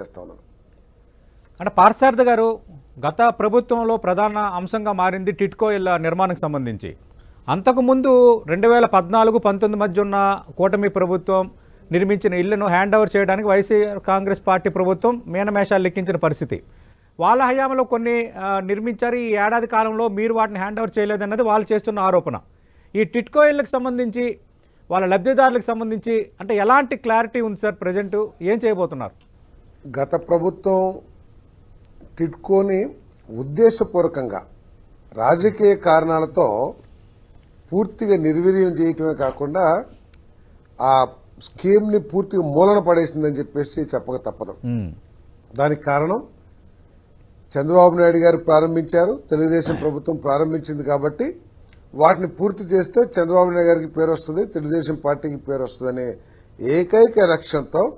చేస్తా ఉన్నాను అంటే పార్సార్థ గారు గత ప్రభుత్వంలో ప్రధాన అంశంగా మారింది టిట్కో ఇళ్ళ నిర్మాణానికి సంబంధించి. అంతకుముందు రెండు వేల పద్నాలుగు పంతొమ్మిది మధ్య ఉన్న కూటమి ప్రభుత్వం నిర్మించిన ఇళ్ళను హ్యాండ్ ఓవర్ చేయడానికి వైసీ కాంగ్రెస్ పార్టీ ప్రభుత్వం మీనమేషాలు లెక్కించిన పరిస్థితి. వాళ్ళ హయాంలో కొన్ని నిర్మించారు. ఈ ఏడాది కాలంలో మీరు వాటిని హ్యాండ్ ఓవర్ చేయలేదన్నది వాళ్ళు చేస్తున్న ఆరోపణ. ఈ టిట్కో ఇళ్ళకి సంబంధించి వాళ్ళ లబ్ధిదారులకు సంబంధించి అంటే ఎలాంటి క్లారిటీ ఉంది సార్ ప్రజెంట్? ఏం చేయబోతున్నారు? గత ప్రభుత్వం టిట్కోని ఉద్దేశపూర్వకంగా రాజకీయ కారణాలతో పూర్తిగా నిర్వీర్యం చేయటమే కాకుండా ఆ స్కీమ్ని పూర్తిగా మూలన పడేసిందని చెప్పేసి చెప్పక తప్పదు. దానికి కారణం చంద్రబాబు నాయుడు గారు ప్రారంభించారు తెలుగుదేశం ప్రభుత్వం ప్రారంభించింది కాబట్టి వాటిని పూర్తి చేస్తే చంద్రబాబు నాయుడు గారికి పేరు వస్తుంది తెలుగుదేశం పార్టీకి పేరు వస్తుందనే ఏకైక లక్ష్యంతో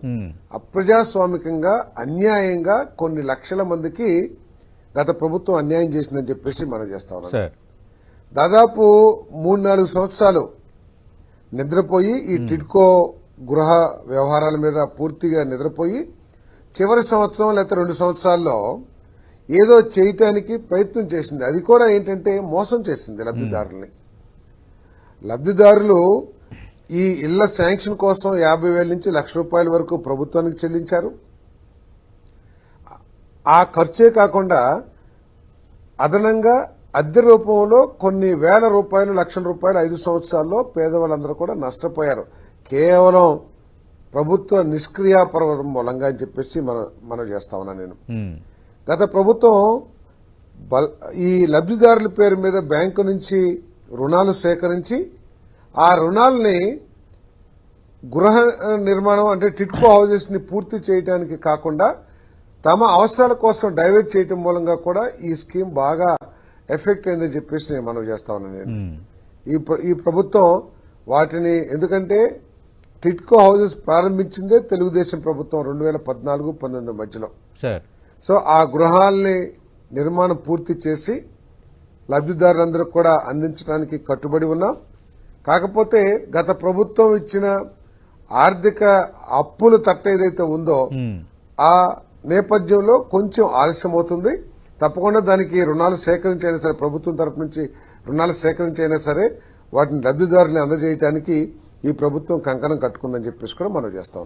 అప్రజాస్వామికంగా అన్యాయంగా కొన్ని లక్షల మందికి గత ప్రభుత్వం అన్యాయం చేసిందని చెప్పేసి మనం చేస్తా ఉన్నాం. దాదాపు మూడు నాలుగు సంవత్సరాలు నిద్రపోయి ఈ టిడ్కో గృహ వ్యవహారాల మీద పూర్తిగా నిద్రపోయి చివరి సంవత్సరం లేకపోతే రెండు సంవత్సరాల్లో ఏదో చేయటానికి ప్రయత్నం చేసింది. అది కూడా ఏంటంటే మోసం చేసింది లబ్ధిదారుల్ని. లబ్ధిదారులు ఈ ఇళ్ళ శాంక్షన్ కోసం యాభై వేల నుంచి లక్ష రూపాయల వరకు ప్రభుత్వానికి చెల్లించారు. ఆ ఖర్చే కాకుండా అదనంగా అద్దె రూపంలో కొన్ని వేల రూపాయలు లక్షల రూపాయలు ఐదు సంవత్సరాల్లో పేదవాళ్ళందరూ కూడా నష్టపోయారు. కేవలం ప్రభుత్వ నిష్క్రియాపరం మూలంగా అని చెప్పేసి మనం మనం చేస్తా ఉన్నా నేను. గత ప్రభుత్వం ఈ లబ్ధిదారుల పేరు మీద బ్యాంకు నుంచి రుణాలు సేకరించి ఆ రుణాలని గృహ నిర్మాణం అంటే టిట్కో హౌసెస్ని పూర్తి చేయడానికి కాకుండా తమ అవసరాల కోసం డైవర్ట్ చేయటం మూలంగా కూడా ఈ స్కీమ్ బాగా ఎఫెక్ట్ అయిందని చెప్పేసి నేను మనం చేస్తా ఉన్నాను నేను. ఈ ఈ ప్రభుత్వం వాటిని ఎందుకంటే టిట్కో హౌసెస్ ప్రారంభించిందే తెలుగుదేశం ప్రభుత్వం రెండు వేల పద్నాలుగు పంతొమ్మిది మధ్యలో. సో ఆ గృహాల్ని నిర్మాణం పూర్తి చేసి లబ్ధిదారులందరూ కూడా అందించడానికి కట్టుబడి ఉన్నాం. కాకపోతే గత ప్రభుత్వం ఇచ్చిన ఆర్థిక అప్పుల తట్ట ఏదైతే ఉందో ఆ నేపథ్యంలో కొంచెం ఆలస్యం అవుతుంది తప్పకుండా దానికి రుణాలు సేకరించైనా సరే ప్రభుత్వం తరపు నుంచి రుణాలు సేకరించైనా సరే వాటిని లబ్ధిదారుని అందజేయడానికి ఈ ప్రభుత్వం కంకణం కట్టుకుందని చెప్పేసి కూడా మనం చేస్తాం